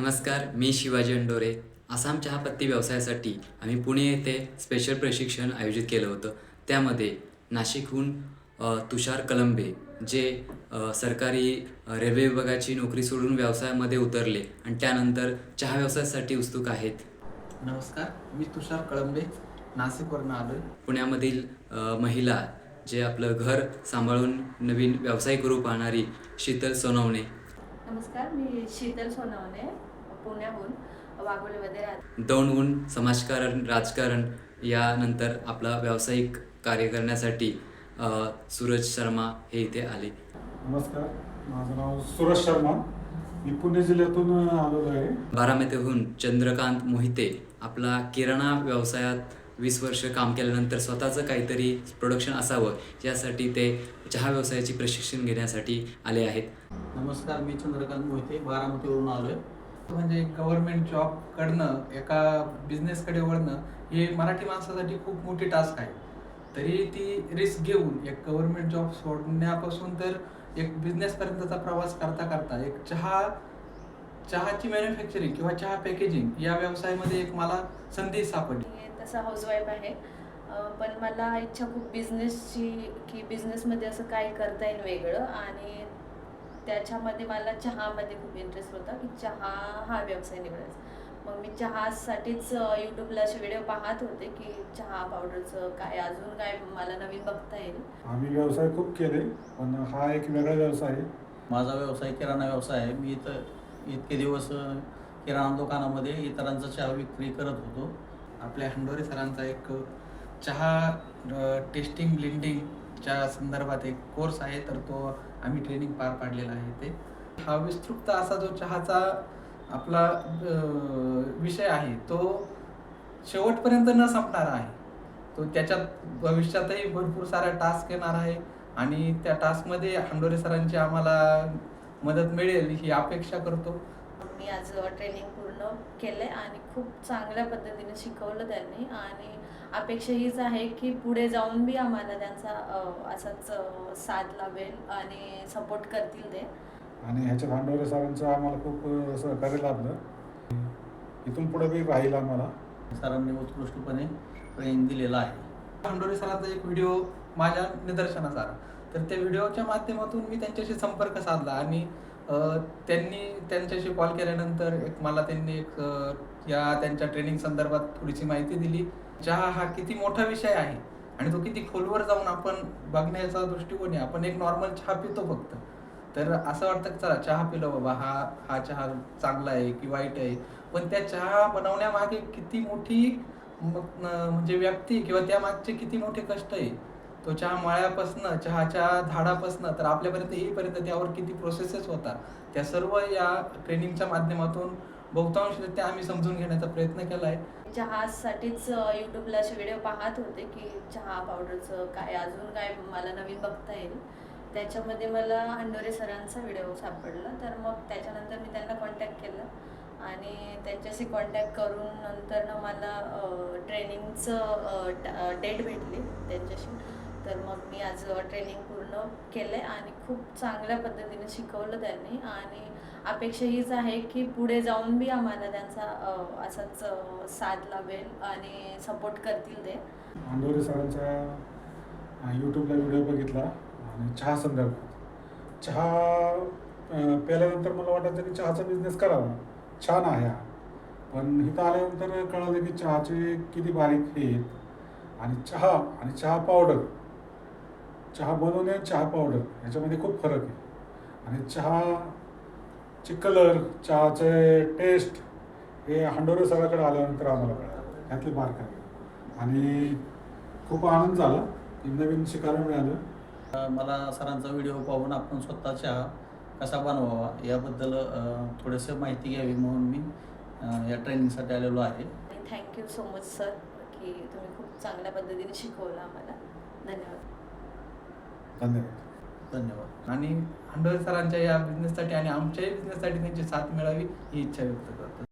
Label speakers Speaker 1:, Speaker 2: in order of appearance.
Speaker 1: नमस्कार मी शिवाजी अंडोरे. आसाम चहापत्ती व्यवसायासाठी आम्ही पुणे येथे स्पेशल प्रशिक्षण आयोजित केलं होतं. त्यामध्ये नाशिकहून तुषार कलंबे जे सरकारी रेल्वे विभागाची नोकरी सोडून व्यवसायामध्ये उतरले आणि त्यानंतर चहा व्यवसायासाठी उत्सुक आहेत.
Speaker 2: नमस्कार मी तुषार कळंबे नाशिकवरनं आलो आहे
Speaker 1: पुण्यामधील महिला जे आपलं घर सांभाळून नवीन व्यवसाय करू पाहणारी शीतल सोनवणे.
Speaker 3: नमस्कार मी शीतल सोनवणे. पुण्याहून वाघोलीमध्ये राहते
Speaker 1: दौंडहून समाजकारण राजकारण यानंतर आपला व्यावसायिक कार्य करण्यासाठी सूरज शर्मा हे इथे आले.
Speaker 4: नमस्कार माझं नाव सुरज शर्मा. मी पुणे जिल्ह्यातून आलेलो आहे.
Speaker 1: बारामतीहून चंद्रकांत मोहिते आपला किराणा व्यवसायात वीस वर्ष काम केल्यानंतर स्वतःचं काहीतरी प्रोडक्शन असावं यासाठी ते चहा व्यवसायाची प्रशिक्षण घेण्यासाठी आले आहेत.
Speaker 2: नमस्कार मी चंद्रकांत मोहिते बारामतीवरून आलो आहे म्हणजे गव्हर्नमेंट जॉब करणं एका बिझनेसकडे वळणं हे मराठी माणसासाठी खूप मोठी टास्क आहे. तरी ती रिस्क घेऊन एक गव्हर्नमेंट जॉब सोडण्यापासून तर एक बिझनेसपर्यंतचा प्रवास करता करता एक चहा चहाची मॅन्युफॅक्चरिंग किंवा चहा पॅकेजिंग या व्यवसायामध्ये एक मला संधी सापडली.
Speaker 3: तसा हाऊसवाईफ आहे. पण मला इच्छा खूप बिझनेसची की बिझनेसमध्ये असं काय करता येईल वेगळं. आणि त्याच्यामध्ये मला चहामध्ये खूप इंटरेस्ट होता की चहा हा व्यवसाय निवडायचा. मग मी चहासाठीच यूट्यूबला असे व्हिडिओ पाहत होते की चहा पावडरचं काय अजून काय मला नवीन बघता येईल.
Speaker 4: आम्ही व्यवसाय खूप केले पण हा एक वेगळा व्यवसाय आहे.
Speaker 5: माझा व्यवसाय किराणा व्यवसाय आहे. मी इथं इतके दिवस किराणा दुकानामध्ये इतरांचा चहा विक्री करत होतो.
Speaker 2: आपल्या हंडोरे सरांचा एक चहा टेस्टिंग ब्लिंडिंगच्या संदर्भात एक कोर्स आहे. तर तो आम्ही ट्रेनिंग पार पाडलेला आहे ते. हा विस्तृत असा जो चहाचा आपला विषय आहे तो शेवटपर्यंत न संपणारा आहे. तो त्याच्यात भविष्यातही भरपूर साऱ्या टास्क येणार आहे आणि त्या टास्कमध्ये हंडोरे सरांची आम्हाला मदत मिळेल ही अपेक्षा करतो.
Speaker 3: मी आज ट्रेनिंग पूर्ण केले आणि खूप चांगल्या पद्धतीने शिकवलं त्यांनी. आणि अपेक्षा हीच आहे की पुढे जाऊन बी आम्हाला त्यांचा असाच साथ लाभेल आणि सपोर्ट करतील ते.
Speaker 4: आणि ह्याच्या भांडवले सरांचं आम्हाला खूप सहकार्य लाभलं. इथून पुढे बी राहील आम्हाला.
Speaker 5: सरांनी उत्कृष्टपणे ट्रेनिंग दिलेलं आहे.
Speaker 2: हंडोरे सरांचा एक व्हिडिओ माझ्या निदर्शनास आला. तर त्या व्हिडिओच्या माध्यमातून मी त्यांच्याशी संपर्क साधला आणि त्यांनी त्यांच्याशी कॉल केल्यानंतर एक मला त्यांनी एक या त्यांच्या ट्रेनिंग संदर्भात थोडीशी माहिती दिली चहा हा किती मोठा विषय आहे आणि तो किती खोलवर जाऊन आपण बघण्याचा दृष्टिकोन आहे. आपण एक नॉर्मल चहा पितो फक्त. तर असं वाटतं की चला चहा पिलो बाबा हा हा चहा चांगला आहे की वाईट आहे. पण त्या चहा बनवण्यामागे किती मोठी मग म्हणजे व्यक्ती किंवा त्या मागचे किती मोठे कष्ट आहे? तो चहा मळ्यापासनं चहाच्या झाडापासनं तर आपल्यापर्यंत येईपर्यंत त्यावर किती प्रोसेसेस होतात? त्या सर्व या ट्रेनिंगच्या माध्यमातून बहुतांश आम्ही समजून घेण्याचा प्रयत्न केला आहे
Speaker 3: चहासाठीच यूट्यूबला असे व्हिडिओ पाहत होते की चहा पावडरचं काय अजून काय मला नवीन बघता येईल. त्याच्यामध्ये मला हंडोरे सरांचा व्हिडिओ सापडला तर मग त्याच्यानंतर मी त्यांना कॉन्टॅक्ट केला. आणि त्यांच्याशी कॉन्टॅक्ट करून नंतर ना मला ट्रेनिंगचं डेट भेटली त्यांच्याशी. तर मग मी आज ट्रेनिंग पूर्ण केलं आहे आणि खूप चांगल्या पद्धतीने शिकवलं त्यांनी. आणि अपेक्षा हीच आहे की पुढे जाऊन बी आम्हाला त्यांचा असाच साथ लाभेल आणि सपोर्ट करतील ते.
Speaker 4: आंदोरे सरांचा यूट्यूबला व्हिडिओ बघितला आणि चहा संदर्भात. चहा प्यायल्यानंतर मला वाटायचं की चहाचा बिझनेस करावा. छान आहे. हा पण इथं आल्यानंतर कळलं की चहाचे किती बारीक हे आहेत. आणि चहा आणि चहा पावडर चहा बनवणे आणि चहा पावडर ह्याच्यामध्ये खूप फरक आहे. आणि चहाचे कलर चहाचे टेस्ट हे हंडोरे सगळ्याकडे आल्यानंतर आम्हाला कळलं. ह्यातले बारक आहे. आणि खूप आनंद झाला. नवीन शिकायला मिळालं.
Speaker 5: मला सरांचा व्हिडिओ पाहून आपण स्वतः चहा कसा बनवावा याबद्दल थोडंसं माहिती घ्यावी म्हणून मी या ट्रेनिंगसाठी आलेलो आहे.
Speaker 3: थँक्यू सो मच सर की तुम्ही खूप चांगल्या पद्धतीने शिकवलं आम्हाला. धन्यवाद.
Speaker 4: धन्यवाद.
Speaker 5: धन्यवाद.
Speaker 2: आणि हंडोरे सरांच्या या बिझनेससाठी आणि आमच्याही बिझनेससाठी त्यांची साथ मिळावी ही इच्छा व्यक्त करतो.